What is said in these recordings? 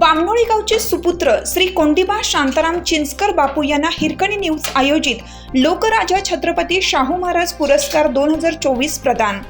बामणोळी गावचे सुपुत्र श्री कोंडीबा शांताराम चिंचकर बापू यांना हिरकणी न्यूज आयोजित लोकराजा छत्रपती शाहू महाराज पुरस्कार दोन हजार चोवीस प्रदान.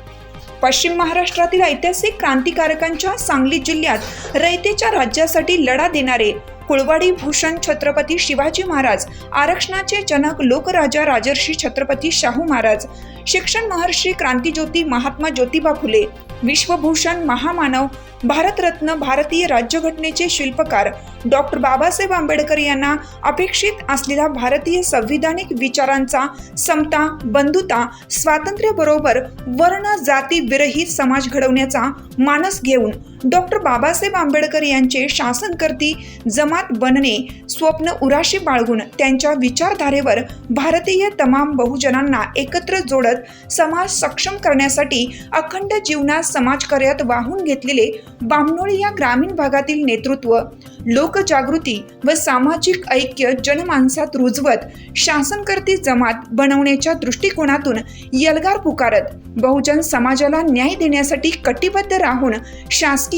पश्चिम महाराष्ट्रातील ऐतिहासिक क्रांतिकारकांच्या सांगली जिल्ह्यात रयतेच्या राज्यासाठी लढा देणारे कुळवाडी भूषण छत्रपती शिवाजी महाराज आरक्षणाचे जनक लोकराजा राजर्षी छत्रपती शाहू महाराज शिक्षण महर्षी क्रांतिज्योती महात्मा ज्योतिबा फुले विश्वभूषण महामानव भारतरत्न भारतीय राज्यघटनेचे शिल्पकार डॉक्टर बाबासाहेब आंबेडकर यांना अपेक्षित असलेला भारतीय संविधानिक विचारांचा समता बंधुता स्वातंत्र्याबरोबर वर्ण जाती विरहित समाज घडवण्याचा मानस घेऊन डॉक्टर बाबासाहेब आंबेडकर यांचे शासनकर्ती जमात बनणे स्वप्न उराशी बाळगून त्यांच्या विचारधारेवर भारतीय तमाम बहुजनांना एकत्र जोडत समाज सक्षम करण्यासाठी अखंड जीवनात समाजकार्यात वाहून घेतलेले बामणोळी या ग्रामीण भागातील नेतृत्व लोकजागृती व सामाजिक ऐक्य जनमानसात रुजवत शासनकर्ती जमात बनवण्याच्या दृष्टिकोनातून यलगार पुकारत बहुजन समाजाला न्याय देण्यासाठी कटिबद्ध राहून शासकीय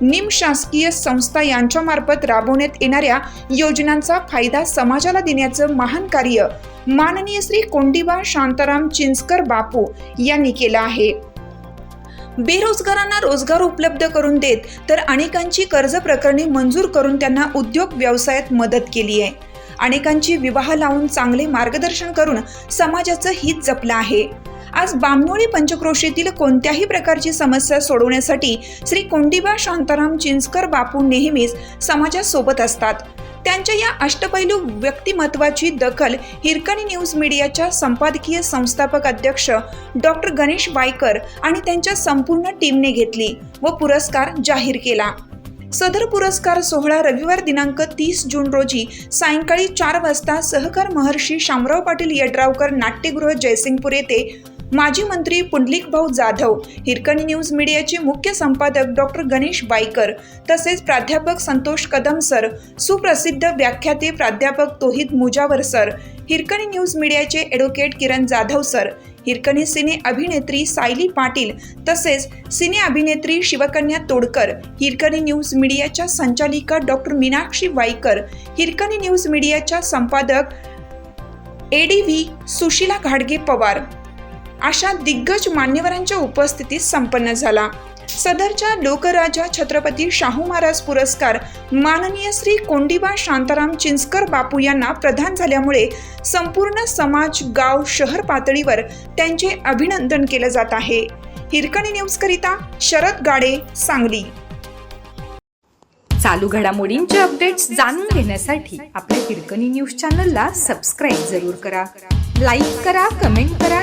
निमशासकीय संस्था यांच्यामार्फत राबवण्यात येणाऱ्या योजनांचा फायदा समाजाला देण्याचं महान कार्य माननीय श्री कोंडीबा शांताराम चिंचकर बापू यांनी केलं आहे. बेरोजगारांना रोजगार उपलब्ध करून देत तर अनेकांची कर्ज प्रकरणे मंजूर करून त्यांना उद्योग व्यवसायात मदत केली आहे. अनेकांची विवाह लावून चांगले मार्गदर्शन करून समाजाचं हित जपलं आहे. आज बामनोळी पंचक्रोशीतील कोणत्याही प्रकारची समस्या सोडवण्यासाठी श्री कोंडीबा शांताराम चिंचकर बापू नेहमीच समाजासोबत असतात. त्यांच्या या अष्टपैलू व्यक्तिमत्वाची दखल हिरकणी न्यूज मीडियाच्या संपादकीय संस्थापक अध्यक्ष डॉक्टर गणेश वायकर आणि त्यांच्या संपूर्ण टीमने घेतली व पुरस्कार जाहीर केला. सदर पुरस्कार सोहळा रविवार दिनांक तीस जून रोजी सायंकाळी चार वाजता सहकार महर्षी शामराव पाटील यड्रावकर नाट्यगृह जयसिंगपूर येथे माजी मंत्री पुंडलिक भाऊ जाधव हिरकणी न्यूज मीडियाचे मुख्य संपादक डॉक्टर गणेश बाईकर तसेच प्राध्यापक संतोष कदम सर सुप्रसिद्ध व्याख्याते प्राध्यापक तोहिद मुजावर सर हिरकणी न्यूज मीडियाचे advocate Kiran Jadhav sir Hirkani cine अभिनेत्री सायली पाटील तसेच सिने अभिनेत्री शिवकन्या तोडकर हिरकणी न्यूज मीडियाच्या संचालिका डॉक्टर मीनाक्षी वाईकर हिरकणी न्यूज मीडियाच्या संपादक ए डी व्ही सुशिला घाडगे पवार. अशा दिग्गज मान्यवरांच्या उपस्थितीत संपन्न झाला. सदरच्या लोकराजा छत्रपती शाहू महाराज पुरस्कार माननीय श्री कोंडीबा शांताराम चिंचकर बापू यांना प्रदान झाल्यामुळे संपूर्ण समाज गाव शहर पातळीवर त्यांचे अभिनंदन केलं जात आहे. हिरकणी न्यूजकरिता शरद गाडे सांगली. चालू घडामोडींचे अपडेट्स जाणून घेण्यासाठी आपल्या हिरकणी न्यूज चॅनलला सबस्क्राईब जरूर करा. लाईक करा कमेंट करा